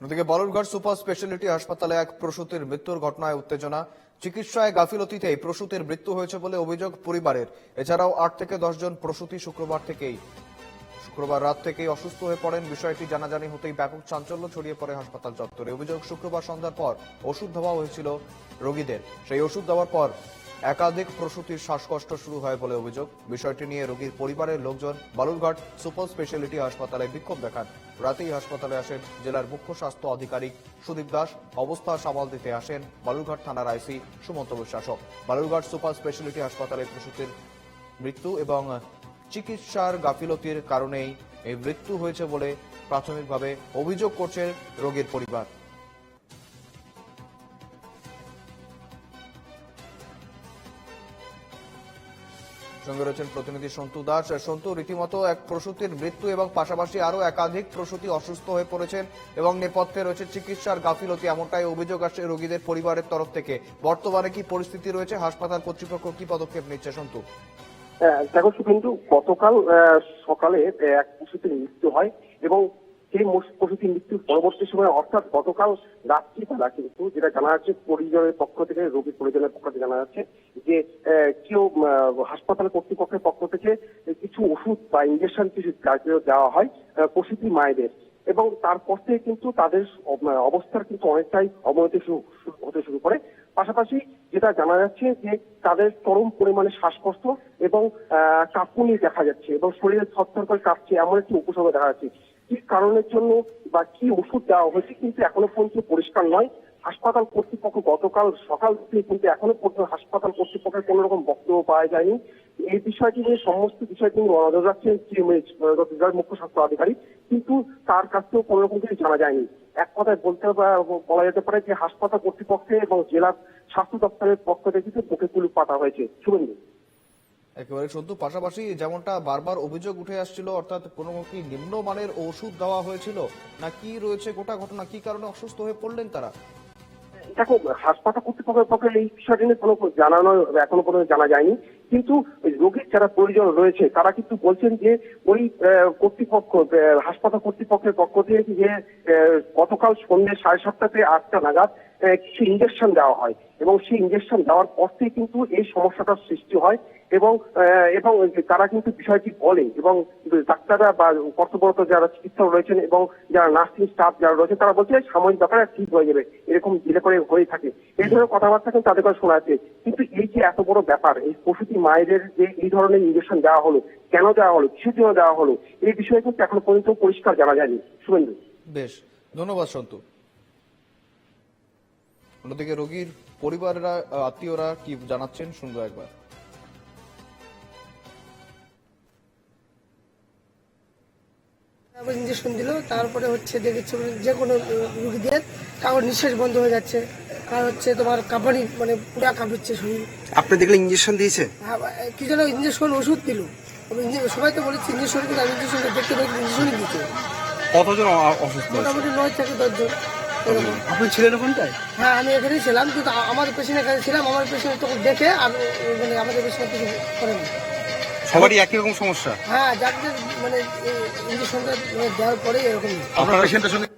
অন্যদিকে Balurghat super speciality হাসপাতালে এক প্রসূতির মৃত্যুর ঘটনায় উত্তেজনা। চিকিৎসায় গাফিলতিতে প্রসূতির মৃত্যু হয়েছে বলে অভিযোগ পরিবারের। এছাড়াও আট থেকে জন প্রসূতি শুক্রবার থেকেই শুক্রবার রাত থেকেই অসুস্থ হয়ে পড়েন। বিষয়টি জানাজানি হতেই ব্যাপক চাঞ্চল্য ছড়িয়ে পড়ে হাসপাতাল চত্বরে। অভিযোগ শুক্রবার সন্ধ্যার পর ওষুধ দেওয়া হয়েছিল রোগীদের। সেই ওষুধ দেওয়ার পর একাধিক প্রসূতির শ্বাসকষ্ট শুরু হয় বলে অভিযোগ। বিষয়টি নিয়ে রোগীর পরিবারের লোকজন বালুরঘাট সুপার স্পেশালিটি হাসপাতালে বিক্ষোভ দেখান। রাতেই হাসপাতালে আসেন জেলার মুখ্য স্বাস্থ্য আধিকারিক সুদীপ দাস। অবস্থা সামাল দিতে আসেন বালুরঘাট থানার আইসি সুমন্ত বিশ্বাসক। বালুরঘাট সুপার স্পেশালিটি হাসপাতালে প্রসূতির মৃত্যু এবং চিকিৎসার গাফিলতির কারণেই এই মৃত্যু হয়েছে বলে প্রাথমিকভাবে অভিযোগ করছে রোগীর পরিবার। সঙ্গে রয়েছেন প্রতিনিধি সন্তু দাস। সন্তু, রীতিমতো এক প্রসূতির মৃত্যু এবং পাশাপাশি আরও একাধিক প্রসূতি অসুস্থ হয়ে পড়েছেন এবং নেপথ্যে রয়েছে চিকিৎসার গাফিলতি। এমনটাই অভিযোগ আসছে রোগীদের পরিবারের তরফ থেকে। বর্তমানে কি পরিস্থিতি রয়েছে? হাসপাতাল কর্তৃপক্ষ কি পদক্ষেপ নিচ্ছে সন্তু? দেখো শুভেন্দু গতকাল সকালে এক পশুটির মৃত্যু হয় এবং সেই পশুটির মৃত্যুর পরবর্তী সময় অর্থাৎ গতকাল রাত্রিবেলা কিন্তু যেটা জানা যাচ্ছে, পরিজনের পক্ষ থেকে রোগীর পরিজনের পক্ষ থেকে জানা যাচ্ছে যে কেউ হাসপাতাল কর্তৃপক্ষের পক্ষ থেকে কিছু ওষুধ বা ইঞ্জেকশন কিছু দেওয়া হয় প্রসূতি মায়েদের। এবং তারপর থেকে কিন্তু তাদের অবস্থার কিন্তু অনেকটাই অবনতি হতে শুরু করে। পাশাপাশি যেটা জানা যাচ্ছে যে, তাদের চরম পরিমাণে শ্বাসকষ্ট এবং কাঁপুনি দেখা যাচ্ছে এবং শরীরে থরথর করে কাঁপছে, এমন একটি উপসর্গ দেখা যাচ্ছে। কি কারণের জন্য বা কি ওষুধ দেওয়া হয়েছে কিন্তু এখনও পর্যন্ত পরিষ্কার নয়। হাসপাতাল কর্তৃপক্ষ গতকাল সকাল থেকে কিন্তু এখনও পর্যন্ত হাসপাতাল কর্তৃপক্ষের কোনো রকম বক্তব্য পাওয়া যায়নি। এই বিষয়টি নিয়ে সমস্ত বিষয়টি নিয়ে নজর রাখছেন সিএমএইচ বিভাগের মুখ্য স্বাস্থ্য আধিকারিক। কিন্তু তার কাছ থেকেও কোনো রকম কিছু জানা যায়নি। এক কথায় বলতে বলা যেতে পারে যে হাসপাতাল কর্তৃপক্ষে এবং জেলা স্বাস্থ্য দপ্তরের পক্ষ থেকে কিন্তু মুখে কুলুপ পাতা হয়েছে। শুভেন্দু। একেবারে সন্তু পাশাপাশি যেমনটা বারবার অভিযোগ উঠে আসছিল, অর্থাৎ কোনো কি নিম্নমানের ওষুধ দেওয়া হয়েছিল, না কি রয়েছে গোটা ঘটনা, কি কারণে অসুস্থ হয়ে পড়লেন তারা? দেখো, হাসপাতাল কর্তৃপক্ষের পক্ষে এই বিষয়টি নিয়ে কোনো জানানো এখনও পর্যন্ত জানা যায়নি। কিন্তু রোগীর যারা পরিজন রয়েছে, তারা কিন্তু বলছেন যে ওই কর্তৃপক্ষ হাসপাতাল কর্তৃপক্ষের পক্ষ থেকে যে গতকাল সন্ধ্যে সাড়ে সাতটাতে আটটা নাগাদ কিছু ইঞ্জেকশন দেওয়া হয়। এবং সেই ইঞ্জেকশন দেওয়ার পর থেকে কিন্তু এই সমস্যাটার সৃষ্টি হয় এবং এবং তারা কিন্তু বিষয়টি বলে এবং ডাক্তাররা বা কর্তব্যরত যারা চিকিৎসক রয়েছেন এবং যারা নার্সিং স্টাফ যারা রয়েছে তারা বলছে সাময়িক ব্যাপারে ঠিক হয়ে যাবে, এরকম দিলে করে হয়ে থাকে। এই ধরনের কথাবার্তা কিন্তু তাদের কাছে শোনা কিন্তু এই যে এত বড় ব্যাপার, এই প্রসূতি মায়েদের যে এই ধরনের ইঞ্জেকশন দেওয়া হলো, কেন দেওয়া হলো, কিসের জন্য দেওয়া হলো, এই বিষয়ে কিন্তু এখনও পর্যন্ত পরিষ্কার জানা যায়নি। শুভেন্দু। বেশ, ধন্যবাদ সন্তু। অন্যদিকে রোগীর পরিবাররা আত্মীয়রা কি জানাচ্ছেন? শুনব একবার। ইঞ্জেকশন দিল তারপরে হচ্ছে দেখেছি যে কোনো রুগীদের কারোর নিঃশ্বাস বন্ধ হয়ে যাচ্ছে। আর হচ্ছে তোমার কাঁপানি মানে পুরা কাঁপিচ্ছে শরীর। আপনি দেখলে ইঞ্জেকশন দিয়েছে? আর কি যেন ইঞ্জেকশন ওষুধ দিল। সবাই তো বলেছি ইঞ্জেকশন কিন্তু আমি ইঞ্জেকশনটা দেখতে দেখতে ইঞ্জেকশনই দিচ্ছে কতজন অসুস্থ মোটামুটি নয় থেকে দশজন। আপনি ছিলেন ওখানটায়? হ্যাঁ আমি এখানেই ছিলাম কিন্তু আমার পেশেন্ট এখানে ছিলাম আমার পেশেন্ট তখন দেখে আমি মানে আমাদের পেশেন্ট কিছু করেনি সবারই একই রকম সমস্যা? হ্যাঁ যাদের মানে ইঞ্জেকশনটা মানে দেওয়ার পরে এরকম। আপনার পেশেন্টের সঙ্গে